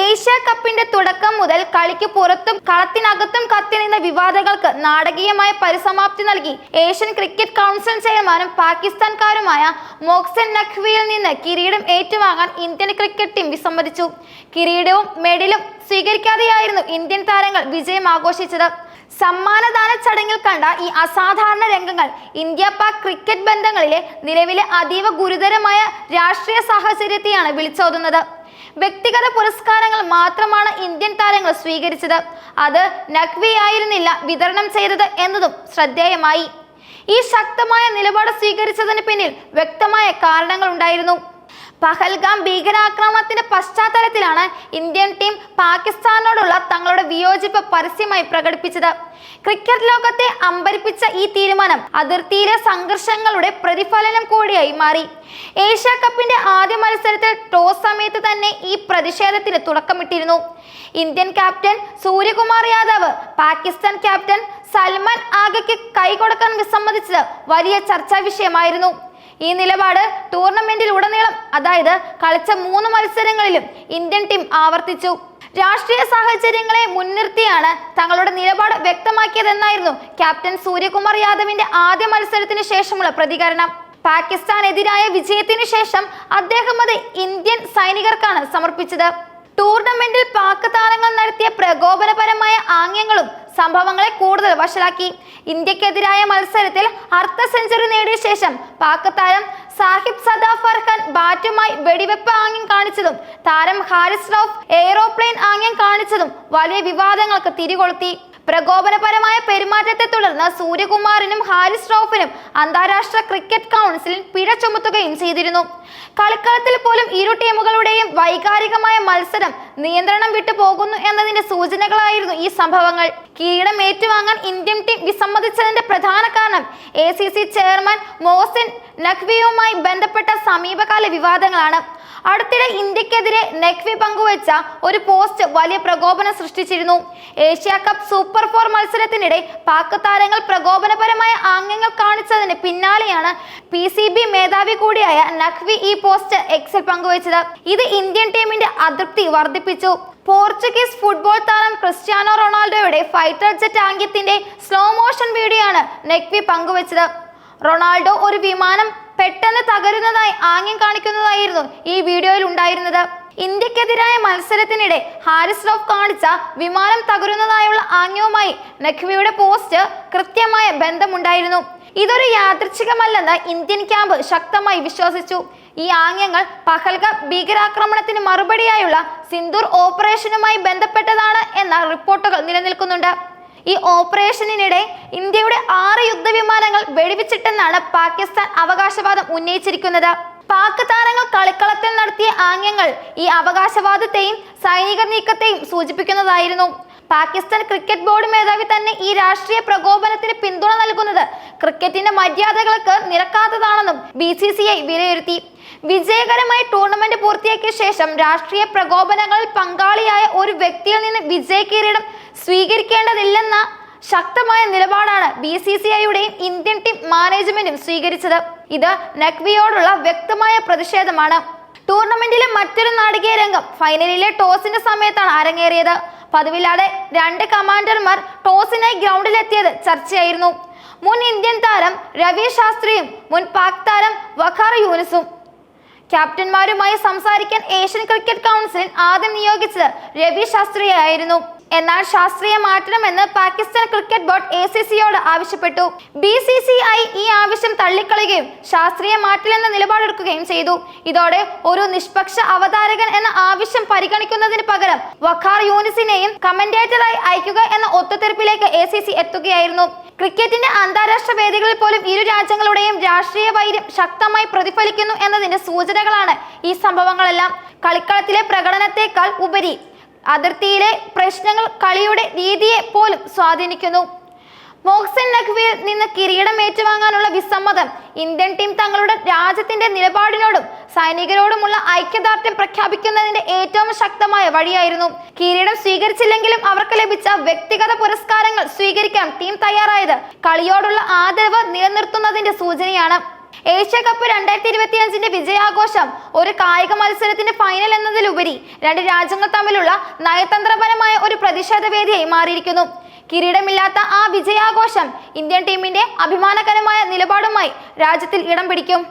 Asia കപ്പിന്റെ തുടക്കം മുതൽ കളിക്ക് പുറത്തും കളത്തിനകത്തും കത്തി നിന്ന വിവാദങ്ങൾക്ക് നാടകീയമായ പരിസമാപ്തി നൽകി. ഏഷ്യൻ ക്രിക്കറ്റ് കൗൺസിൽ ചെയർമാനും പാകിസ്ഥാൻകാരുമായ മോക്സൻ നഖ്വിയിൽ നിന്ന് കിരീടം ഏറ്റുവാങ്ങാൻ ഇന്ത്യൻ ക്രിക്കറ്റ് ടീം വിസമ്മതിച്ചു. കിരീടവും മെഡലും സ്വീകരിക്കാതെയായിരുന്നു ഇന്ത്യൻ താരങ്ങൾ വിജയം ആഘോഷിച്ചത്. സമ്മാനദാന ചടങ്ങിൽ കണ്ട ഈ അസാധാരണ രംഗങ്ങൾ ഇന്ത്യ പാക് ക്രിക്കറ്റ് ബന്ധങ്ങളിലെ നിലവിലെ അതീവ ഗുരുതരമായ രാഷ്ട്രീയ സാഹചര്യത്തെയാണ് വിളിച്ചോതുന്നത്. വ്യക്തിഗത പുരസ്കാരങ്ങൾ മാത്രമാണ് ഇന്ത്യൻ താരങ്ങൾ സ്വീകരിച്ചത്. അത് നഖ്വി ആയിരുന്നില്ല വിതരണം ചെയ്തത് എന്നതും ശ്രദ്ധേയമായി. ഈ ശക്തമായ നിലപാട് സ്വീകരിച്ചതിന് പിന്നിൽ വ്യക്തമായ കാരണങ്ങളുണ്ടായിരുന്നു പഹൽഗാം ഭീകരാക്രമണത്തിന്റെ പശ്ചാത്തലത്തിലാണ് ഇന്ത്യൻ ടീം പാകിസ്ഥാനോടുള്ള തങ്ങളുടെ വിയോജിപ്പ് പരസ്യമായി പ്രകടിപ്പിച്ചത്. ക്രിക്കറ്റ് ലോകത്തെ അമ്പരിപ്പിച്ച ഈ തീരുമാനം അതിർത്തിയിലെ സംഘർഷങ്ങളുടെ പ്രതിഫലനം കൂടിയായി മാറി. ഏഷ്യ കപ്പിന്റെ ആദ്യ മത്സരത്തിൽ ടോസ് സമയത്ത് തന്നെ ഈ പ്രതിഷേധത്തിന് തുടക്കമിട്ടിരുന്നു. Indian captain Suryakumar Yadav Pakistan captain Salman ആഗയ്ക്ക് കൈകൊടുക്കാൻ വിസമ്മതിച്ചത് വലിയ ചർച്ചാ വിഷയമായിരുന്നു. ഈ നിലപാട് ടൂർണമെന്റിൽ ഉടനീളം അതായത് കളിച്ച മൂന്ന് മത്സരങ്ങളിലും ഇന്ത്യൻ ടീം ആവർത്തിച്ചു. രാഷ്ട്രീയ സാഹചര്യങ്ങളെ മുൻനിർത്തിയാണ് തങ്ങളുടെ നിലപാട് വ്യക്തമാക്കിയതെന്നായിരുന്നു ക്യാപ്റ്റൻ സൂര്യകുമാർ യാദവിന്റെ ആദ്യ മത്സരത്തിന് ശേഷമുള്ള പ്രതികരണം. പാകിസ്ഥാനെതിരായ വിജയത്തിനു ശേഷം അദ്ദേഹം അത് ഇന്ത്യൻ സൈനികർക്കാണ് സമർപ്പിച്ചത്. ടൂർണമെന്റിൽ പാക് താരങ്ങൾ നടത്തിയ പ്രകോപനപരമായ ആംഗ്യങ്ങളും സംഭവങ്ങളെ കൂടുതൽ വഷളാക്കി. ഇന്ത്യക്കെതിരായ മത്സരത്തിൽ അർദ്ധ സെഞ്ചുറി നേടിയ ശേഷം പാക് താരം സാഹിബ് സദാഫർ ഖാൻ ബാറ്റുമായി വെടിവെപ്പ് ആംഗ്യം കാണിച്ചതും താരം ഹാരിസ് റൌഫ് എയ്റോപ്ലെയിൻ ആംഗ്യം കാണിച്ചതും വലിയ വിവാദങ്ങൾക്ക് തിരികൊളുത്തി. പ്രകോപനപരമായ പെരുമാറ്റത്തെ തുടർന്ന് സൂര്യകുമാറിനും ഹാരിസ് ട്രോഫിനും അന്താരാഷ്ട്ര ക്രിക്കറ്റ് കൗൺസിൽ പിഴ ചുമത്തുകയും ചെയ്തിരുന്നു. കളിക്കളത്തിൽ പോലും ഇരു ടീമുകളുടെയും വൈകാരികമായ മത്സരം നിയന്ത്രണം വിട്ടു പോകുന്നു എന്നതിന്റെ സൂചനകളായിരുന്നു ഈ സംഭവങ്ങൾ. കിരീടം ഏറ്റുവാങ്ങാൻ ഇന്ത്യൻ ടീം വിസമ്മതിച്ചതിന്റെ പ്രധാന കാരണം എ ചെയർമാൻ മോസിൻ നഖ്വിയുമായി ബന്ധപ്പെട്ട സമീപകാല വിവാദങ്ങളാണ്. അടുത്തിടെ ഇന്ത്യക്കെതിരെ നെക്വി പങ്കുവച്ച ഒരു പോസ്റ്റ് വലിയ പ്രകോപനം സൃഷ്ടിച്ചിരുന്നു. ഏഷ്യ കപ്പ് സൂപ്പർ ഫോർ മത്സരത്തിനിടെ പാക് താരങ്ങൾ പ്രകോപനപരമായ ആംഗ്യങ്ങൾ കാണിച്ചതിന് പിന്നാലെയാണ് പി സി ബി മേധാവി കൂടിയായ നഖ്വി ഈ പോസ്റ്റ് എക്സിൽ പങ്കുവച്ചത്. ഇത് ഇന്ത്യൻ ടീമിന്റെ അതൃപ്തി വർദ്ധിപ്പിച്ചു. പോർച്ചുഗീസ് ഫുട്ബോൾ താരം ക്രിസ്ത്യാനോ റൊണാൾഡോയുടെ ഫൈറ്റർ ജെറ്റ് ആംഗ്യത്തിന്റെ സ്ലോ മോഷൻ വീഡിയോ ആണ് നെക്വി പങ്കുവച്ചത്. റൊണാൾഡോ ഒരു വിമാനം പെട്ടെന്ന് തകരുന്നതായി ആംഗ്യം കാണിക്കുന്നതായിരുന്നു ഈ വീഡിയോയിൽ ഉണ്ടായിരുന്നത്. ഇന്ത്യക്കെതിരായ മത്സരത്തിനിടെ ഹാരിസ് റോഫ് കാണിച്ച വിമാനം തകരുന്നതായുള്ള ആംഗ്യവുമായി നഖ്വിയുടെ പോസ്റ്റ് കൃത്യമായ ബന്ധമുണ്ടായിരുന്നു. ഇതൊരു യാദൃച്ഛികമല്ലെന്ന് ഇന്ത്യൻ ക്യാമ്പ് ശക്തമായി വിശ്വസിച്ചു. ഈ ആംഗ്യങ്ങൾ പഹൽഗ ഭീകരാക്രമണത്തിന് മറുപടിയായുള്ള സിന്ദൂർ ഓപ്പറേഷനുമായി ബന്ധപ്പെട്ടതാണ് എന്ന റിപ്പോർട്ടുകൾ നിലനിൽക്കുന്നുണ്ട്. ഈ ഓപ്പറേഷനിടെ ഇന്ത്യയുടെ ആറ് യുദ്ധവിമാനങ്ങൾ വെടിവെച്ചിട്ടെന്നാണ് പാകിസ്ഥാൻ അവകാശവാദം ഉന്നയിച്ചിരിക്കുന്നത്. പാക് താരങ്ങൾ കളിക്കളത്തിൽ നടത്തിയ ആംഗ്യങ്ങൾ ഈ അവകാശവാദത്തെയും സൈനിക നീക്കത്തെയും സൂചിപ്പിക്കുന്നതായിരുന്നു. പാകിസ്ഥാൻ ക്രിക്കറ്റ് ബോർഡ് മേധാവി തന്നെ ഈ രാഷ്ട്രീയ പ്രകോപനത്തിന് പിന്തുണ നൽകുന്നത് ക്രിക്കറ്റിന്റെ മര്യാദകൾക്ക് നിരക്കാത്തതാണെന്നും ബി സി സി ഐ വിലയിരുത്തി. വിജയകരമായി ടൂർണമെന്റ് പൂർത്തിയാക്കിയ ശേഷം രാഷ്ട്രീയ പ്രകോപനങ്ങളിൽ പങ്കാളിയായ ഒരു വ്യക്തിയിൽ നിന്ന് വിജയ കിരീടം സ്വീകരിക്കേണ്ടതില്ലെന്ന ശക്തമായ നിലപാടാണ് ബി സി സി ഐയുടെയും ഇന്ത്യൻ ടീം മാനേജ്മെന്റും സ്വീകരിച്ചത്. ഇത് നഖ്വിയോടുള്ള വ്യക്തമായ പ്രതിഷേധമാണ്. ടൂർണമെന്റിലെ മറ്റൊരു നാടകീയ രംഗം ഫൈനലിലെ ടോസിന്റെ സമയത്താണ് അരങ്ങേറിയത്. പതിവില്ലാതെ രണ്ട് കമാൻഡർമാർ ടോസിനായി ഗ്രൗണ്ടിലെത്തിയത് ചർച്ചയായിരുന്നു. മുൻ ഇന്ത്യൻ താരം രവി ശാസ്ത്രിയും മുൻ പാക് താരം വഖാർ യൂനിസും. ക്യാപ്റ്റന്മാരുമായി സംസാരിക്കാൻ ഏഷ്യൻ ക്രിക്കറ്റ് കൗൺസിൽ ആദ്യം നിയോഗിച്ചത് രവി ശാസ്ത്രിയായിരുന്നു. എന്നാൽ ശാസ്ത്രീയ മാറ്റണമെന്ന് Pakistan cricket board A C സിയോട് ആവശ്യപ്പെട്ടു. ബി സി സി ഐ ഈ ആവശ്യം തള്ളിക്കളയുകയും ശാസ്ത്രീയ മാറ്റില്ലെന്ന നിലപാടെടുക്കുകയും ചെയ്തു. ഇതോടെ ഒരു നിഷ്പക്ഷ അവതാരകൻ എന്ന ആവശ്യം പരിഗണിക്കുന്നതിന് പകരം വഖാർ യൂനിസിനെയും കമന്റേറ്ററായി അയക്കുക എന്ന ഒത്തുതീർപ്പിലേക്ക് എ സി സി എത്തുകയായിരുന്നു. ക്രിക്കറ്റിന്റെ അന്താരാഷ്ട്ര വേദികളിൽ പോലും ഇരു രാജ്യങ്ങളുടെയും രാഷ്ട്രീയ വൈര്യം ശക്തമായി പ്രതിഫലിക്കുന്നു എന്നതിന്റെ സൂചനകളാണ് ഈ സംഭവങ്ങളെല്ലാം. കളിക്കളത്തിലെ പ്രകടനത്തെക്കാൾ ഉപരി അതിർത്തിയിലെ പ്രശ്നങ്ങൾ കളിയുടെ രീതിയെ പോലും സ്വാധീനിക്കുന്നു. മോക്സൻ നഖ്വിയിൽ നിന്ന് കിരീടം ഏറ്റുവാങ്ങാനുള്ള വിസമ്മതം ഇന്ത്യൻ ടീം തങ്ങളുടെ രാജ്യത്തിന്റെ നിലപാടിനോടും സൈനികരോടുമുള്ള ഐക്യദാർഢ്യം പ്രഖ്യാപിക്കുന്നതിന്റെ ഏറ്റവും ശക്തമായ വഴിയായിരുന്നു. കിരീടം സ്വീകരിച്ചില്ലെങ്കിലും അവർക്ക് ലഭിച്ച വ്യക്തിഗത പുരസ്കാരങ്ങൾ സ്വീകരിക്കാൻ ടീം തയ്യാറായത് കളിയോടുള്ള ആദരവ് നിലനിർത്തുന്നതിന്റെ സൂചനയാണ്. ഏഷ്യ കപ്പ് രണ്ടായിരത്തി ഇരുപത്തി അഞ്ചിന്റെ വിജയാഘോഷം ഒരു കായിക മത്സരത്തിന്റെ ഫൈനൽ എന്നതിലുപരി രണ്ട് രാജ്യങ്ങൾ തമ്മിലുള്ള നയതന്ത്രപരമായ ഒരു പ്രതിഷേധ വേദിയായി മാറിയിരിക്കുന്നു. കിരീടമില്ലാത്ത ആ വിജയാഘോഷം ഇന്ത്യൻ ടീമിന്റെ അഭിമാനകരമായ നിലപാടുമായി രാജ്യത്തിൽ ഇടം പിടിക്കും.